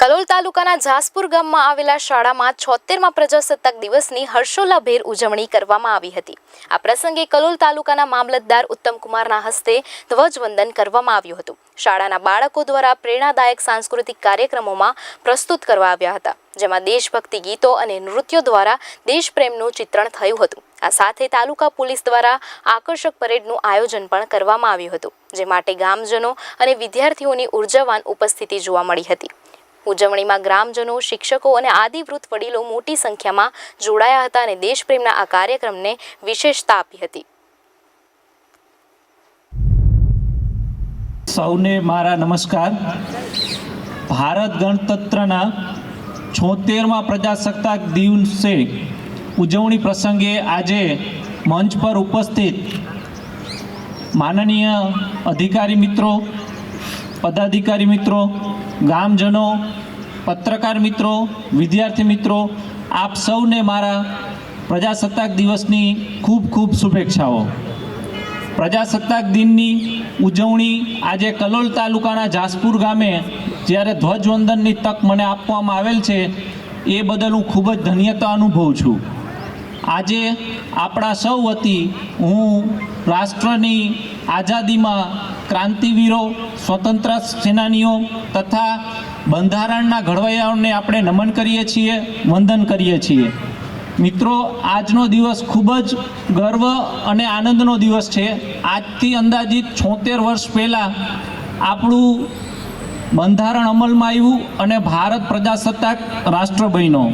કલોલ તાલુકાના જાસપુર ગામમાં આવેલા શાળામાં છોતેરમાં પ્રજાસત્તાક દિવસની હર્ષોલ્લાભેર ઉજવણી કરવામાં આવી હતી. આ પ્રસંગે કલોલ તાલુકાના મામલતદાર ઉત્તમકુમારના હસ્તે ધ્વજવંદન કરવામાં આવ્યું હતું. શાળાના બાળકો દ્વારા પ્રેરણાદાયક સાંસ્કૃતિક કાર્યક્રમોમાં પ્રસ્તુત કરવા આવ્યા હતા, જેમાં દેશભક્તિ ગીતો અને નૃત્યો દ્વારા દેશપ્રેમનું ચિત્રણ થયું હતું. આ સાથે તાલુકા પોલીસ દ્વારા આકર્ષક પરેડનું આયોજન પણ કરવામાં આવ્યું હતું, જે માટે ગામજનો અને વિદ્યાર્થીઓની ઉર્જાવાન ઉપસ્થિતિ જોવા મળી હતી. ઉજવણીમાં ગ્રામજનો, શિક્ષકો અને આદિવૃત વડીલો મોટી સંખ્યામાં જોડાયા હતા અને દેશપ્રેમના આ કાર્યક્રમને વિશેષતા આપી હતી. સૌને મારા નમસ્કાર. ભારત ગણતંત્રના છોતેરમાં પ્રજાસત્તાક દિવસે ઉજવણી પ્રસંગે આજે મંચ પર ઉપસ્થિત માનનીય અધિકારી મિત્રો, પદાધિકારી મિત્રો ગામજનો, પત્રકાર મિત્રો, વિદ્યાર્થી મિત્રો, આપ સૌને મારા પ્રજાસત્તાક દિવસની ખૂબ ખૂબ શુભેચ્છાઓ. પ્રજાસત્તાક દિનની ઉજવણી આજે કલોલ તાલુકાના જાસપુર ગામે જ્યારે ધ્વજવંદનની તક મને આપવામાં આવેલ છે, એ બદલ હું ખૂબ જ ધન્યતા અનુભવું છું. આજે આપણા સૌ વતી હું રાષ્ટ્રની આઝાદીમાં ક્રાંતિવીરો, સ્વતંત્ર સેનાનીઓ તથા બંધારણના ઘડવૈયાઓને આપણે નમન કરીએ છીએ, વંદન કરીએ છીએ. મિત્રો, આજનો દિવસ ખૂબ જ ગર્વ અને આનંદનો દિવસ છે. આજથી અંદાજિત છોતેર વર્ષ પહેલાં આપણું બંધારણ અમલમાં આવ્યું અને ભારત પ્રજાસત્તાક રાષ્ટ્ર બન્યો.